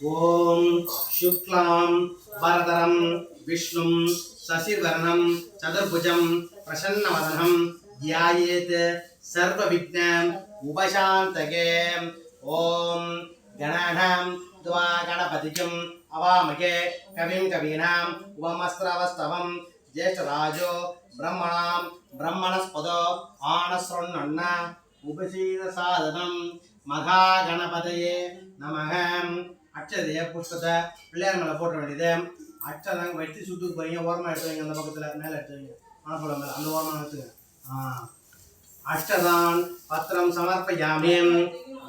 ஓம் சுக்லாம் வரதரம் விஷ்ணும் சசிவர்ணம் சதுர்புஜம் பிரசன்னவதனம் தியாயேத் சர்வவிக்னம் உபசாந்தகே. ஓம் கணானாம் துவா கணபதிக்கும் அவாமகே. கவிம் கவீனாம் உபமஸ்ரவஸ்தவம் ஜேஷ்டராஜோ பிரம்மணாம் பிரம்மணஸ்பதோ ஆனஸ்ரொண்ண உபசீத சாதனம் மகாகணபதயே நமகம் அச்சதைய புஷ்பத்தை பிள்ளையார் மேலே போட்ட வேண்டியது அச்சதாங்க வெட்டி சுட்டுக்கு போறீங்க ஓரமாக எடுத்து வைங்க அந்த பக்கத்தில் மேலே எடுத்து வைங்க. மணப்பழம் மேலே அந்த ஓரமாக எடுத்துங்க ஆ. அஷ்டதான் பத்திரம் சமர்ப்பயாமேம்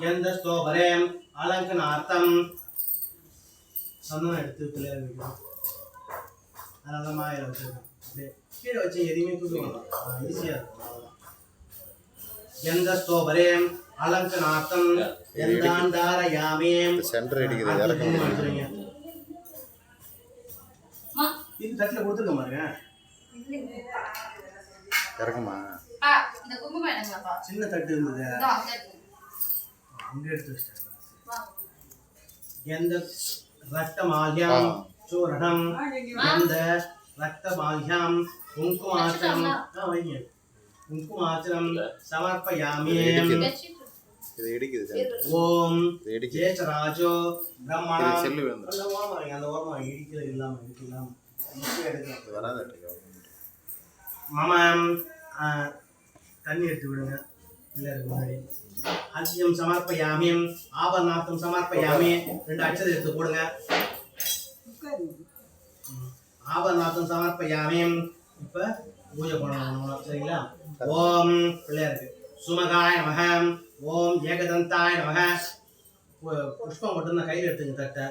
எந்த ஸ்தோபரேம் அலங்கனார்த்தம் சந்தனம் எடுத்து பிள்ளையார் வைக்கணும் அதனால மாயில வச்சுருக்கேன். அப்படியே கீழே வச்சு எதையுமே தூக்கி வேண்டாம் ஈஸியாக இருக்கும் அவ்வளோதான் எந்த ஸ்தோபரேம் அலங்கநாத்தம் எந்தாந்தாரயாமேம் சென்டர் அடிக்குது. இது தட்டில் கொடுத்துருக்க பாருங்க. இறக்குமா? பா இந்த குங்குமம் எடுங்கப்பா. சின்ன தட்டு இருந்தது. அங்க எடுத்து வச்சிட்டாங்க. எந்த ரக்தமால்யம் சூரணம் எந்த ரக்தமால்யம் குங்குமாச்சரம் ஆ, வைங்க. குங்குமாச்சரம் சமர்ப்பயாமி. இது இடிக்குது. ஓம் ஜேஷ்டராஜோ இது பிரம்மணம் செல்லு விழுந்துரும் அந்த ஓரமா வைங்க, அந்த ஓரமா இடிக்கிறது இல்லாம இது வராது மமம் ஆ, தண்ணி எடுத்து விடுங்க பிள்ளையாருக்கு முன்னாடி அர்த்தியம் சமர்ப்பயாமியம் ஆபரணார்த்தம் சமர்ப்பயாமி ரெண்டு அச்சதை எடுத்து போடுங்க. ஆபரணார்த்தம் சமர்ப்பயாமியம் இப்ப பூஜை பண்ணணும் சரிங்களா ஓம் பிள்ளையாருக்கு சுமகாய நமக ஓம் ஏகதந்தாய நமக. புஷ்பம் மட்டும் கையில் எடுத்துங்க தட்டை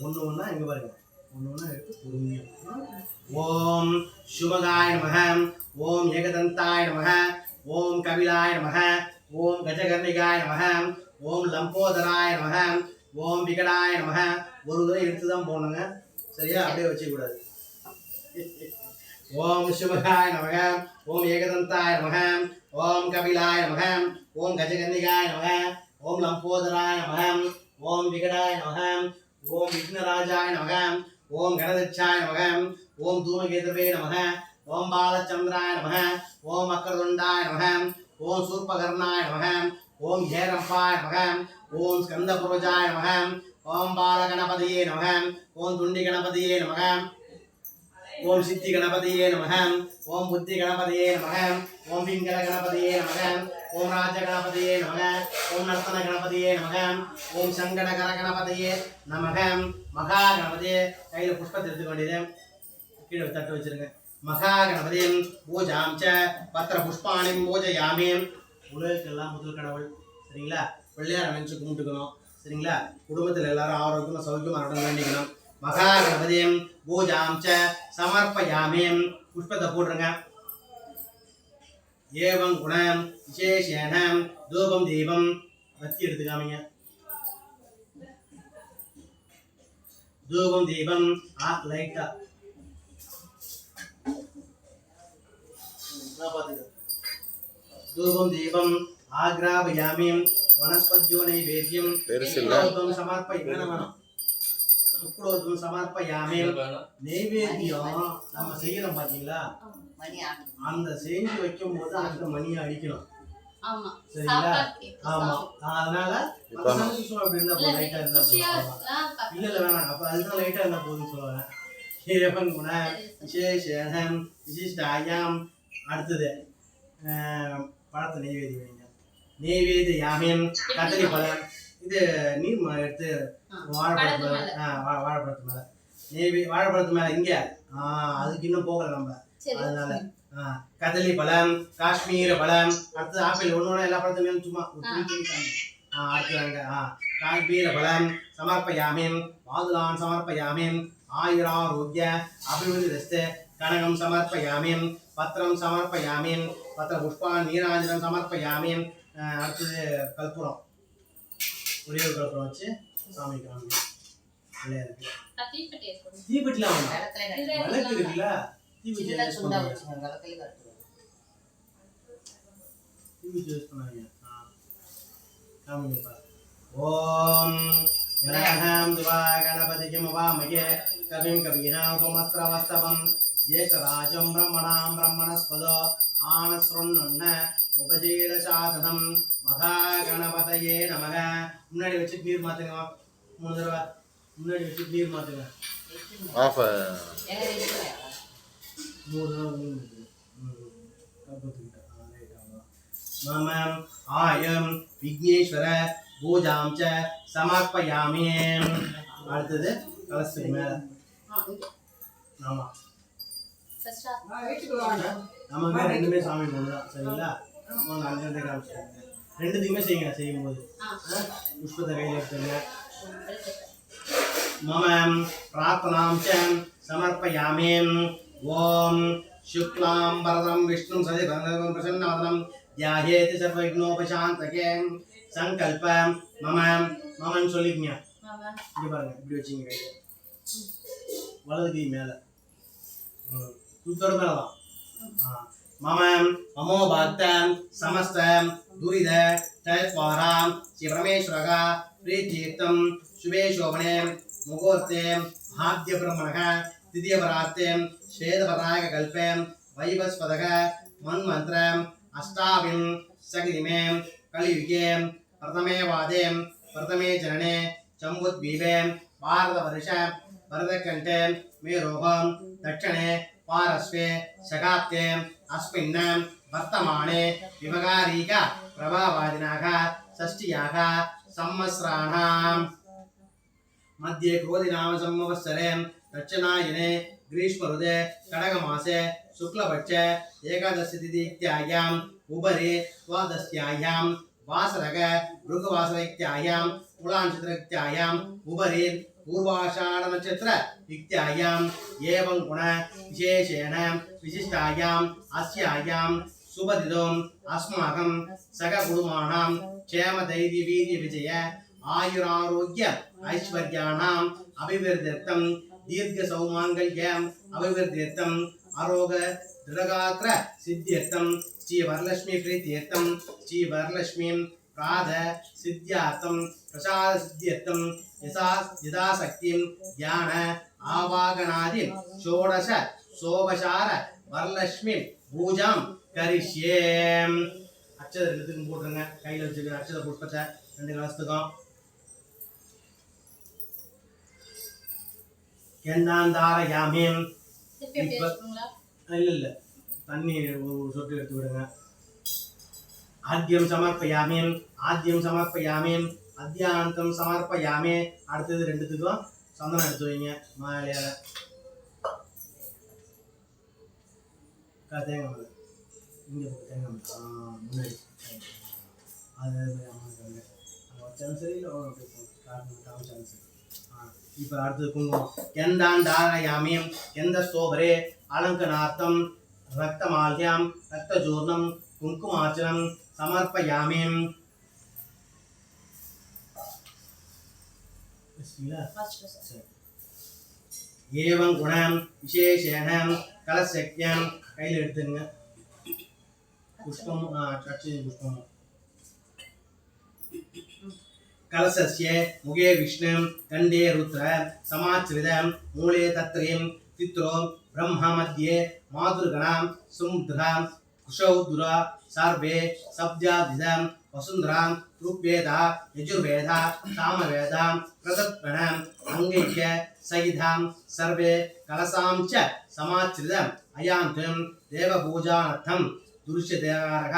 ஒன்று ஒன்றா இங்கே பாருங்க. ஒன்று ஒன்றா எடுத்து பொறுமையாக ஓம் சுமகாய நமக. ஓம் ஏகதந்தாய நமக. ஓம் கபிலாய நமக. ஓம் கஜகர்ணிகாய நமக. ஓம் லம்போதராய நமக. ஓம் விகடாய நமக. ஒரு தடவை எடுத்து தான் போடணுங்க சரியா? அப்படியே வச்சுக்கூடாது. ஓம் சுமகாய நமக. ஓம் ஏகதந்தாய நமக. ஓம் கபிலாய நமக ஓம் கஜகந்திகாய நமக ஓம் லம்போதராய நமக ஓம் விகடாய நமக ஓம் விக்னராஜாய நமக ஓம் கணதட்சாய நமக ஓம் தூமகேதவே நமக ஓம் பாலச்சந்திராய நமக ஓம் மக்கரதுண்டாய நமக ஓம் சூர்பகர்ணாய நமக ஓம் ஹேரம்பாய நமக ஓம் ஸ்கந்தபுரோஜாய நமக ஓம் பாலகணபதியே நமக ஓம் துண்டி கணபதியே நமக ஓம் சித்தி கணபதியே நமகம் ஓம் புத்தி கணபதியே நமகம் ஓம் பிங்கல கணபதியே நமகம் ஓம் ராஜ கணபதியே நமக ஓம் நர்த்தன கணபதியே நமகம் ஓம் சங்கடகர கணபதியே நமகம் மகா கணபதியே. கையில் புஷ்பத்தை எடுத்துக்க வேண்டியது. கீழே தட்டு வச்சிருங்க. மகா கணபதியும் பூஜாம் ச பத்திர புஷ்பாணிம் பூஜையாமி உலகெல்லாம் முதல் கடவுள். சரிங்களா? பிள்ளையார் நினச்சி கும்பிட்டுக்கணும். சரிங்களா? குடும்பத்தில் எல்லாரும் ஆரோக்கியமாக சௌக்கியமாக இருக்கணும் வேண்டிக்கணும் மகாகணபதியும் பூஜாம் ச சமர்ப்பயாமேம். புஷ்பத்தை போடுறங்க ஏவம் குணம் விசேஷேனம் தூபம் தீபம் பத்தி எடுத்துக்காமீங்க. தூபம் தீபம் ஆ லைட்டா தூபம் தீபம் ஆக்ராபயாமியம் வனஸ்பத்யோ நைவேத்தியம் பெருசு சமர்ப்பயம் சுக்ரோதுக்கு சமர்ப்பயாமே நெய்வேத்தியம் நம்ம செய்யறோம் பாத்தீங்களா? அந்த செஞ்சு வைக்கும் போது அந்த மணியை அடிக்கணும். சரிங்களா? ஆமா. அதனால அப்படி போதும் லைட்டா இருந்தா போதும் இல்ல இல்ல வேணாம். அப்ப அதுதான் லைட்டா இருந்தா போதும் சொல்லுவேன். ஸ்ரீரப்பன் குண விசேஷம் விசிஷ்ட அடுத்தது பழத்தை நெய்வேதி வைங்க. நெய்வேதி யாமியம் கத்திரி பழம் இது நீர் எடுத்து வாழைப்பழத்து பழத்து மேல. ஆ, வா- வாழைப்பழத்து மேல. நெய்வே வாழைப்பழத்து மேல இங்க. ஆ அதுக்கு இன்னும் போகல நம்ம. அதனால ஆ, கதலி பழம் காஷ்மீர பழம் அடுத்து ஆப்பிள் ஒன்று ஒன்று எல்லா பழத்துலையும் சும்மா. ஆ. அடுத்து ஆ காஷ்மீர பழம் சமர்ப்பயாமிம் மாதுளான் சமர்ப்பயாமிம் ஆயுராரோக்கிய அபிவிருத்தி ரஸ்து கனகம் சமர்ப்பயாமிம் பத்திரம் சமர்ப்பயாமிம் பத்திர புஷ்பான் நீராஞ்சனம் சமர்ப்பயாமிம் ஆ, அடுத்தது கற்பூரம். ஒரே ஒரு கற்பூரம் வச்சு சாமி காமி பிள்ளையாருக்கு நான் தீப்பெட்டியை போடுறேன். தீப்பெட்டிலாம் வேண்டாம் விளக்குல இதுல விளக்கு எல்லாம் இருக்குல்ல தீப்பெட்டி சின்ன யூஸ் துண்டா பண்ணுங்க வச்சுங்க விளக்குல கட்டுவோம் தீப்பெட்டி யூஸ் பண்ணாதீங்க ஆ காமிங்கப்பா ஓம் गणानां द्वा गणपतिमुपामहे कविं कवीनामुपमस्त्रवस्तवं ज्येष्ठराजं ब्रह्मणां ब्रह्मणस्पद ஆனஸ்ருண்ண உபஜீரசாதனம் மகாகணபதையே நமக முன்னாடி வச்சு நீர் மாத்துங்க மூணு தடவை. முன்னாடி வச்சு ஆஃப் மூணு தடவை. மம ஆயம் விக்னேஸ்வர பூஜாம் ச சமர்ப்பயாமி. அடுத்தது கலசத்துக்கு மேல. ஆமா. ரெண்டுமே சாமி ஒண்ணுதான் சரிங்களா? அங்க காமிச்சிருங்க ரெண்டுத்துக்குமே செய்யுங்க செய்யும்போது. புஷ்பத்தை கையில் எடுத்துங்க मम प्रार्थनां च समर्पयामि ॐ शुक्लां वरदं विष्णुं सदिभङ्गं प्रसन्नवदनं ध्यायेति सर्वविघ्नोपशान्तके சங்கல்ப மம மமன்னு சொல்லிக்கங்க மாமா இங்க பாருங்க இப்படி வச்சுங்க கையை வலது கை மேல ம். சுத்தோட மேலதான் ஆ. मम ममोभक्तं समस्तं दुरिद चत्वारां शिवरमेश्वरः प्रीतीर्थं शुभे शोभने मुहूर्ते हाद्यब्रह्मणः द्वितीयपरात्ते श्वेतपरायककल्पे वैवस्वतः मन्मन्त्रम् अष्टाविं सकृतिमे कलियुगे प्रथमे वादे प्रथमे चरणे चम्बुद्वीपे भारतवर्ष भरतकण्ठे मेरोहं दक्षिणे पार्श्वे शकाब्दे अस्मिन् वर्तमाने विभगारीक प्रभावादिनाः षष्ट्याः संवत्सराणाम्। मध्ये क्रोधिनाम संवत्सरे दक्षिणायने ग्रीष्मऋते कडगमासे, शुक्लपक्षे, एकादशतिथि इत्यायाम् उपरि द्वादश्यायां वासरक भृगुवासर इत्यायां इत्यायाम् उपरि பூர்வாஷாட நட்சத்திர யுக்தியாயாம் ஏவம் குண விசேஷேண விசிஷ்டாயாம் அஸ்யாயாம் சுபதிதோம் அஸ்மாகம் சக குடுமானாம் க்ஷேம தைரிய வீரிய விஜய ஆயுராரோக்கிய ஐஸ்வர்யானாம் அபிவிருத்தம் தீர்க்க சௌமாங்கல்யம் அபிவிருத்தம் ஆரோக திருடகாத்திர சித்தியர்த்தம் ஸ்ரீ வரலட்சுமி பிரீத்தியர்த்தம் ஸ்ரீ வரலட்சுமி பிராத சித்தியார்த்தம் பிரசாத சித்தியத்தும் யசா யதாசக்தியும் ஞான ஆவாகனாதி ஷோடச சோபசார வரலட்சுமி பூஜாம் கரிஷ்யே அச்சதை ரெண்டுத்துக்கும் போட்டுருங்க. கையில் வச்சுருக்க அச்சத புஷ்பத்தை ரெண்டு கலசத்துக்கும். கெந்தாந்தார யாமியம் இல்லை இல்லை. தண்ணி ஒரு சொட்டு எடுத்து விடுங்க. ஆத்தியம் சமர்ப்பயாமியம் ஆத்தியம் சமர்ப்பயாமியம் அத்தியானந்தம் சமர்ப்பயாமே அடுத்தது ரெண்டுத்துக்கும் சந்தனம் எடுத்து வைங்க. மாலையால. தேங்காய் மேல இங்க தேங்காய் முன்னாடி. அது வச்சாலும் சரி இல்லை காமிச்சாலும் சரி ஆ, இப்ப அடுத்தது குங்குமம். எந்தான் தாரயாமியம் எந்த ஸ்தோபரே. அலங்கனார்த்தம் ரக்தமால்யாம் ரக்தஜூர்ணம் குங்குமார்ச்சனம் சமர்ப்பயாமிம் ஏவம் குணம் விசேஷணம் கலசக்கியம் கையில் எடுத்துங்க புஷ்பம் சட்சி புஷ்பம் கலசஸ்ய முகே விஷ்ணும் கண்டே ருத்ர சமாச்சிரிதம் மூலே தத்ரீம் தித்ரோ பிரம்ம மத்தியே மாதுர்கணாம் சுமுத்ராம் குஷௌதுரா சார்வே சப்ஜாதிதம் सब्जादिदं वसुन्धरां ऋग्वेदा यजुर्वेदा सामवेदा प्रदत्पणम् अङ्गैक्य सहितां सर्वे कलशां च समाचरितम् अयान्तं देवपूजानर्थं दुरुष्यदेवारः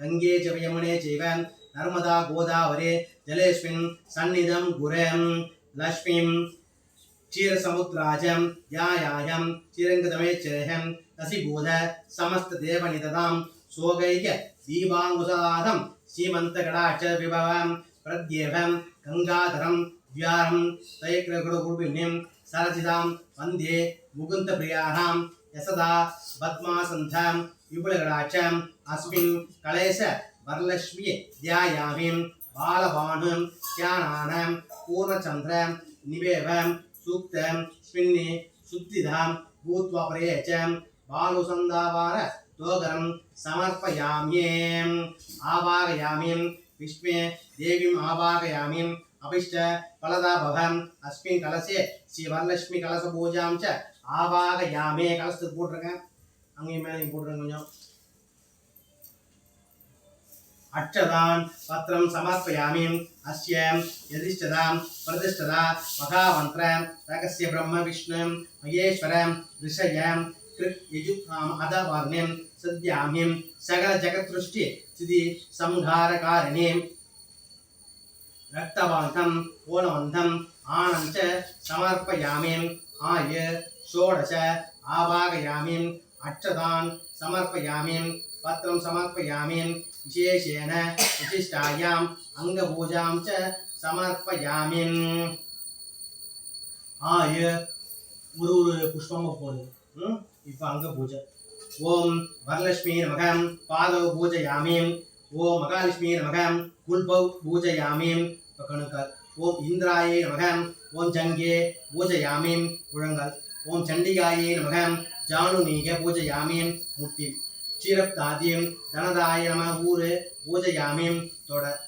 गङ्गे च यमुने चैव नर्मदा गोदावरे जलेऽस्मिन् सन्निधं गुरें लक्ष्मीं क्षीरसमुद्राजं ध्यायायं चिरङ्गतमेच्छरेहं दशिबोध समस्तदेवनिततां सोगैक दीपाङ्कुशदाधं சீமந்தகடாட்சவிபவம் பிரத்யேகம் கங்காதரம் வியாரம் தயக்கிரகுடகுடுபிண்ணிம் சரசிதாம் வந்தே முகுந்த பிரியாணாம் யசதா பத்மாசந்தம் விபுலகடாட்சம் அஸ்மின் கலேச வரலட்சுமி தியாயாமிம் பாலபானும் தியானானம் பூர்ணச்சந்திரம் நிவேவம் சூக்தம் ஸ்மின்னி சுத்திதாம் பூத்வா பிரயேச்சம் பாலுசந்தாவார தோகரம் சமர்ப்பயாமியம் ஆவாகயாமியம் விஷ்மே தேவிம் ஆவாகயாமியம் அபிஷ்ட பலதாபவம் அஸ்மின் கலசே ஸ்ரீ வரலட்சுமி கலச பூஜாம் ச ஆவாகயாமே கலசத்துக்கு போட்டிருக்கேன் அங்கேயும் மேலே போட்டுருங்க கொஞ்சம். அக்ஷதாம் பத்திரம் சமர்ப்பயாமிம்। அஸ்யம் எதிஷ்டதாம் பிரதிஷ்டதா மகாமந்திரம் ரகசிய பிரம்ம விஷ்ணு மகேஸ்வரம் ரிஷயம் கிருத் யஜுதாம் அதவர்ணிம் சத்யாமிம் சகல ஜகத்ருஷ்டி சிதி சம்ஹாரகாரிணீம் ரக்தவாந்தம் ஓணவந்தம் ஆனந்த சமர்ப்பயாமி ஆய ஷோடச ஆவாகயாமி அட்சதான் சமர்ப்பயாமி பத்திரம் சமர்ப்பயாமி விசேஷேன விசிஷ்டாயாம் அங்கபூஜாம் ச சமர்ப்பயாமி ஆய ஒரு ஒரு புஷ்பமாக போடுங்க ம் இப்போ அங்க பூஜை ஓம் வரலட்சுமி நமகம் பாதவ பூஜையாமி ஓம் மகாலட்சுமி நமகம் குல்பௌ பூஜையாமி இப்போ கணுக்கால் ஓம் இந்திராயே நமகம் ஓம் ஜங்கே பூஜையாமி முழங்கால் ஓம் சண்டிகாயே நமகம் ஜானுநீக பூஜையாமி முட்டி க்ஷீரப்தாதியம் தனதாய நம ஊரு பூஜையாமி தொடர்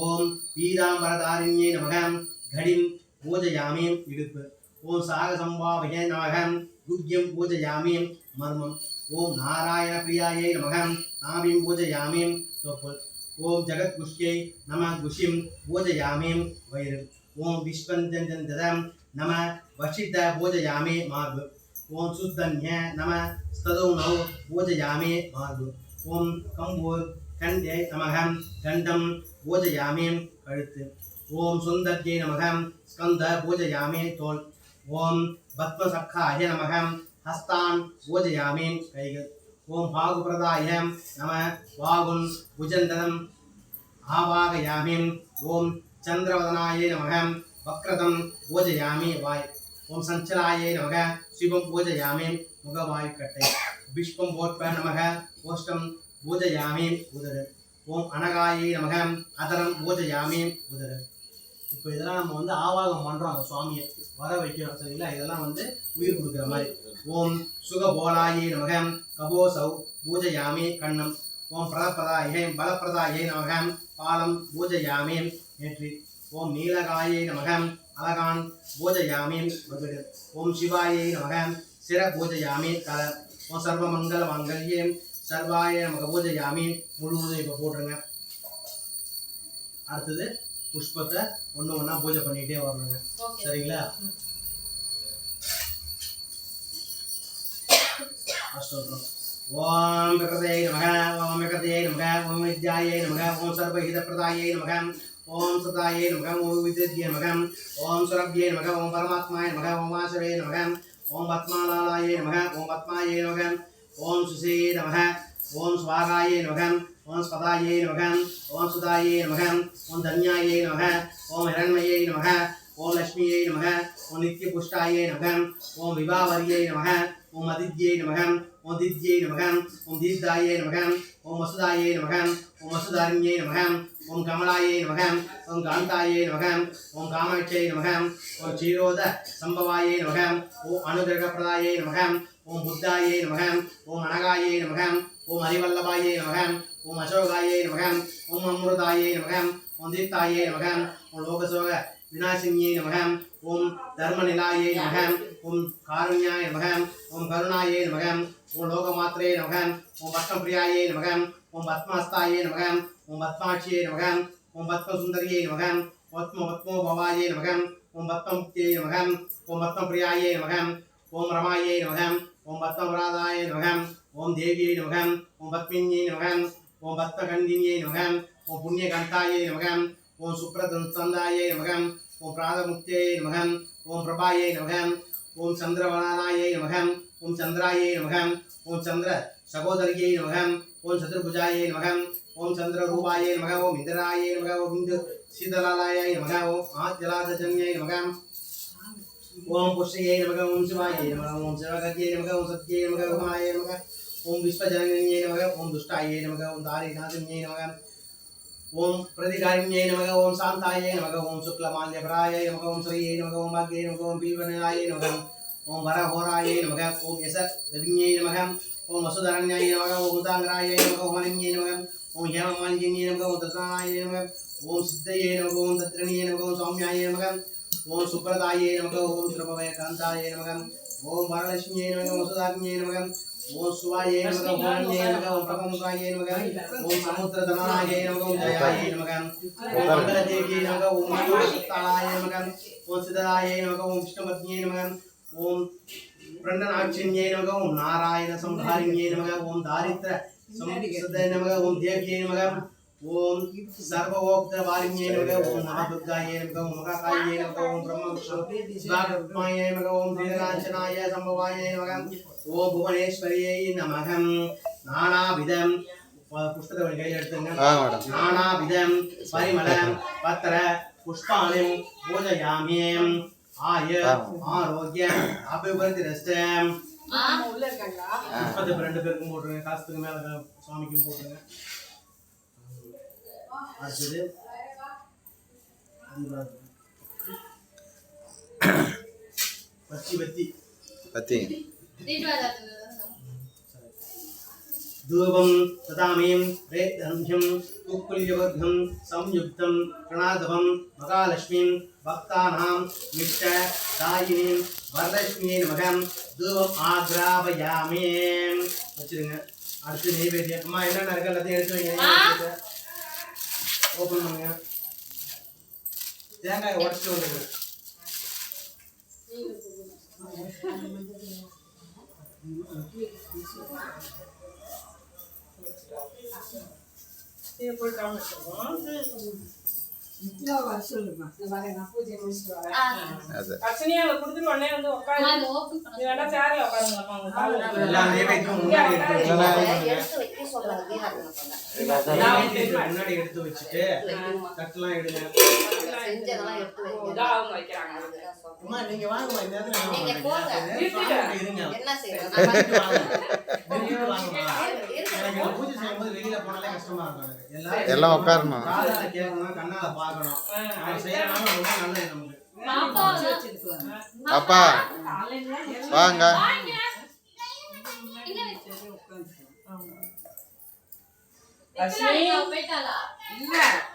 ஓம் பீதாம்பரதாரிணியே நமகம் கடிம் பூஜையாமி இடுப்பு ஓம் சாகசம்பாவகே நமகம் குஹ்யம் பூஜையாமி மர்மம் ஓம் நாராயண பிரியாயை நமகம் நாபிம் பூஜையாமி தொப்புள் ஓம் ஜகத்குஷ்யை நம குஷிம் பூஜையாமி வயிறு ஓம் விஸ்வந்தந்ததம் நம வஷித்த பூஜையாமி மார்பு ஓம் சுத்தன்ய நம ஸ்ததௌனௌ பூஜையாமி மார்பு ஓம் கம்பு கண்டே நமகம் கண்டம் பூஜையாமி கழுத்து ஓம் சுந்தர்ஜை நமகம் ஸ்கந்த பூஜையாமி தோல் ஓம் பத்மசக்காய நமகம் ஹஸ்தான் பூஜையாமி கைகள் ஓம் பாகுபிரதாய நம வாகுன் புஜந்தனம் ஆவாகயாமி ஓம் சந்திரவதனாய நமகம் வக்ரதம் பூஜையாமி வாய் ஓம் சஞ்சலாய நமக சிவம் பூஜையாமி முகவாய்க்கட்டை பிஷ்பம் போட்ப நமக ஓஷ்டம் பூஜையாமி உதடு ஓம் அனகாயை நமக அதரம் பூஜையாமி உதடு இப்போ இதெல்லாம் நம்ம வந்து ஆவாகம் பண்ணுறோம் அந்த சுவாமியை வர வைக்கிறோம் சரிங்களா இதெல்லாம் வந்து உயிர் கொடுக்குற மாதிரி. ஓம் சுகபோலாயை நமகம் கபோசௌ பூஜையாமி கண்ணம். ஓம் பிரதப்பிரதாயை பலப்பிரதாயை நமகம் பாலம் பூஜையாமி நேற்றி. ஓம் நீலகாயை நமகம் அழகான் பூஜையாமி மகுடு ஓம் சிவாயை நமகம் சிர பூஜையாமி கல ஓம் சர்வமங்கல மங்கல்யே சர்வாய நமக்கு பூஜையாமி. முழுவதும் இப்போ போட்டுருங்க. அடுத்தது புஷ்பத்தை ஒன்று ஒன்றா பூஜை பண்ணிக்கிட்டே வரணுங்க சரிங்களா அஷ்டோத்திரம் ஓம் பிரகதே நமக ஓம் விகதே நமக ஓம் வித்யாயே நமக ஓம் சர்வஹிதப்பிரதாயே நமக ஓம் சதாயே நமக ஓம் வித்யே நமக ஓம் சுரப்யே நமக ஓம் பரமாத்மாய நமக ஓம் வாசவே நமக ஓம் பத்மாலாலாயே நமக ஓம் பத்மாயே நமக ஓம் சுசே நமக ஓம் ஸ்வாகாயே நமக ஓம் ஸ்பதாயே நமக ஓம் சுதாயே நமக ஓம் தன்யாயே நமக ஓம் ஹிரண்மயே நமக ஓம் லக்ஷ்மியை நமக ஓம் நித்திய புஷ்டாயே நமக ஓம் விபாவரியை நமக ஓம் அதித்யை நமக ஓம் தித்யை நமக ஓம் தீர்தாயே நமக ஓம் வசுதாயை நமக ஓம் வசுதாரிண்யை நமக ஓம் கமலாயை நமக ஓம் காந்தாயை நமக ஓம் காமாட்சியை நமக ஓம் சீரோத சம்பவாயை நமக ஓம் அனுகிரகப்பிரதாயை நமக ஓம் புத்தாயே நமக ஓம் அனகாயே நமக ஓம் ஹரிவல்லபாயை நமக ஓம் அசோகாயே நமக ஓம் அமிர்தாயே நமக ஓம் தீர்த்தாயே நமக ஓம் லோகசோக விநாசினியை நமக ஓம் தர்மநிலாயை நமக ஓம் காருண்யாய நமக ஓம் கருணாயே நமக ஓம் லோகமாத்திரே நமக ஓம் பத்மபிரியாயே நமக ஓம் பத்மாஸ்தாயை நமக ஓம் பத்மாட்சியே நமக ஓம் பத்மசுந்தரியை நமக பத்ம பத்மோபவாயே நமக ஓம் பத்மமுக்தியை நமக ஓம் பத்மபிரியாயே நமக ஓம் ரமாயே நமக ஓம் பத்மபுராதாய நமக ஓம் தேவியை நமக ஓம் பத்மின்யை நமக ஓம் பத்மகண்டினியை நமக ஓம் புண்ணியகண்டாயை நமக ஓம் சுப்ரதந்தாயை நமக ஓம் பிராதமுக்தியை நமக ஓம் பிரபாயை நமக ஓம் சந்திரவனாயை நமக ஓம் சந்திராயை நமக ஓம் சந்திர சகோதரியை நமக ஓம் சதுர்புஜாயை நமக ஓம் சந்திரரூபாயை நமக ஓம் இந்திராயை நமக ஓம் இந்து சீதலாலாயை நமக ஓம் ஆத்யலாதஜன்யை நமக ஓம் புஷ்யை நமக ஓம் சிவாயை நமக ஓம் சிவகத்யை நமக ஓம் சத்யை நமக உமாயை நமக ஓம் விஸ்வஜனன்யை நமக ஓம் துஷ்டாயை நமக ஓம் தாரிநாதன்யை நமக ஓம் பிரதிகாரிணியை நமக ஓம் சாந்தாயை நமக ஓம் சுக்லமால்யபராயை நமக ஓம் ஸ்ரீயை நமக ஓம் பாக்யை நமக ஓம் பீவனாயை நமக ஓம் வரஹோராயை நமக ஓம் யச தவிஞை நமக ஓம் வசுதரண்யாயை நமக ஓம் உதாங்கராயை நமக ஓம் அனன்யை நமக ஓம் ஹேமமாலின்யை நமக ஓம் தத்னாயை நமக ஓம் சித்தையே நமக ஓம் தத்ரணியே நமக ஓம் சௌமியாயே நமக ஓம் சுப்பிரதாயே நமக ஓம் திரபவே காந்தாயே நமகம் ஓம் வரலட்சுமியே நமக ஓம் நமகம் ஓம் சுவாயே நமக ஓம் நமக ஓம் பிரபமுகாயே நமக ஓம் சமுத்திரதனாயே நமக ஓம் ஜயாயே நமகம் ஓம் மங்களதேவியே நமக ஓம் மகாசுத்தாளாயே நமகம் ஓம் சிதராயே நமக ஓம் விஷ்ணுபத்னியே நமகம் ஓம் பிரண்டனாட்சிண்யே நமக ஓம் நாராயண சம்ஹாரிண்யே நமக ஓம் தாரித்ர சம்சுதே நமக ஓம் தேவியே நமக ஸ்ரீரகாஞ்சனாய சம்பவாய நமக ஓம் புவனேஸ்வரியை நமக நானாவிதம் கையில் எடுத்துங்க பரிமளம் பத்திர புஷ்பாணி பூஜயாமியம் ஆய ஆரோக்கியம் இருக்காங்களா புஷ்பத்தை இப்ப ரெண்டு பேருக்கும் போட்டுருங்க காசுக்கு மேல சுவாமிக்கும் போட்டுருங்க അടുത്തത് പത്തി പത്തി പത്തി ധൂപം സതാമയം രേദ്ധനുഭ്യം ഉക്കുല്യവർഗം സംയുക്തം പ്രണാദവം മഹാലക്ഷ്മിം ഭക്താനാം മിഷ്ട ദായിനിം വരലക്ഷ്മിയെ മകം ധൂപം ആഗ്രാപയാമേ വച്ചിരുങ്ങ അടുത്ത നൈവേദ്യം. അമ്മ എന്നാണ് ഇറക്കല്ലാത്ത എടുത്തു ஓப்பன் பண்ணுங்க தேங்காய் உடச்சிட்டு வந்துருங்க போட்டு முன்னாடி எடுத்து வச்சுட்டு தட்டுலாம் எடுங்க. செஞ்சதெல்லாம் வைக்கிறாங்க. நீங்க வாங்கம்மா இந்த நேரத்துல என்ன செய்யணும்? பூஜை செய்யும்போது வெளியில போனாலே கஷ்டமா இருக்கும் எல்லாம் உட்காரணும். காதுல கேட்கணும் கண்ணால பார்க்கணும். நம்ம செய்யறனால ரொம்ப நல்லது நமக்கு. வச்சிருக்கலாம் பாப்பா. வாங்க. போயிட்டாளா? இல்லை.